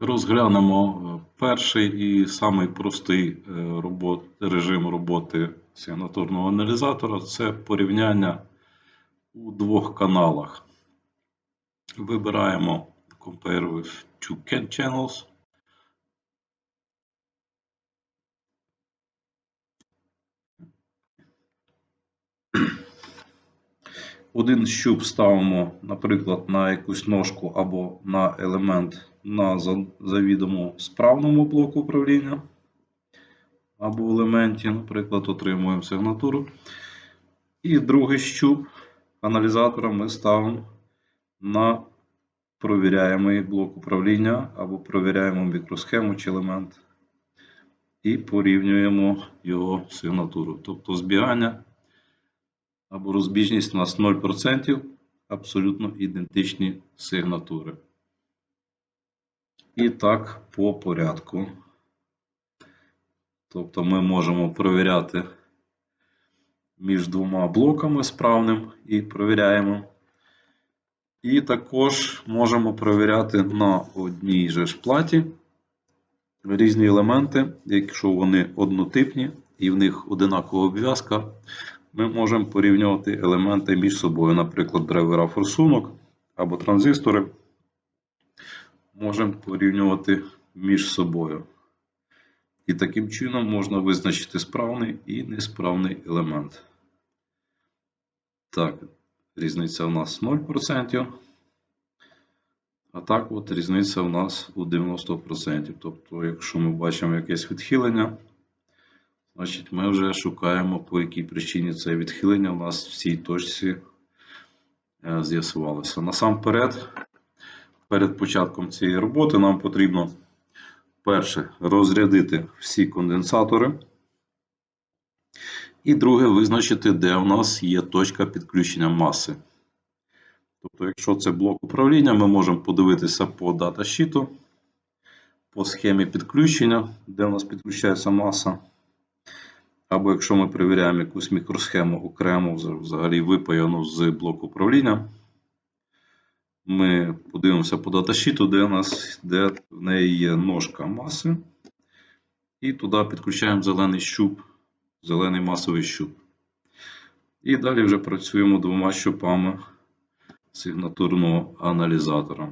Розглянемо е, перший і самий простий е, робот, режим роботи сигнатурного аналізатора це порівняння у двох каналах. Вибираємо Compare with two channels. Один щуп ставимо, наприклад, на якусь ножку або на елемент на за- завідомо справному блоку управління, або елементі, наприклад, отримуємо сигнатуру. І другий щуп аналізатора ми ставимо на провіряємий блок управління або провіряємо мікросхему чи елемент і порівнюємо його сигнатуру. Тобто збігання або розбіжність у нас 0%, абсолютно ідентичні сигнатури. І так по порядку. Тобто ми можемо провіряти між двома блоками справним і провіряємо. І також можемо провіряти на одній же ж платі різні елементи, якщо вони однотипні і в них одинакова обв'язка, ми можемо порівнювати елементи між собою, наприклад, драйвера форсунок або транзистори. Можемо порівнювати між собою. І таким чином можна визначити справний і несправний елемент. Так, різниця у нас 0%. А так от різниця у нас у 90%. Тобто, якщо ми бачимо якесь відхилення, значить ми вже шукаємо, по якій причині це відхилення у нас в цій точці е, з'ясувалося. Насамперед, перед початком цієї роботи нам потрібно перше розрядити всі конденсатори. І друге, визначити, де у нас є точка підключення маси. Тобто, якщо це блок управління, ми можемо подивитися по даташіту, по схемі підключення, де у нас підключається маса. Або якщо ми перевіряємо якусь мікросхему окремо, взагалі випаяну з блоку управління, ми подивимося по даташіту, де де в неї є ножка маси. І туди підключаємо зелений щуп, зелений масовий щуп. І далі вже працюємо двома щупами сигнатурного аналізатора.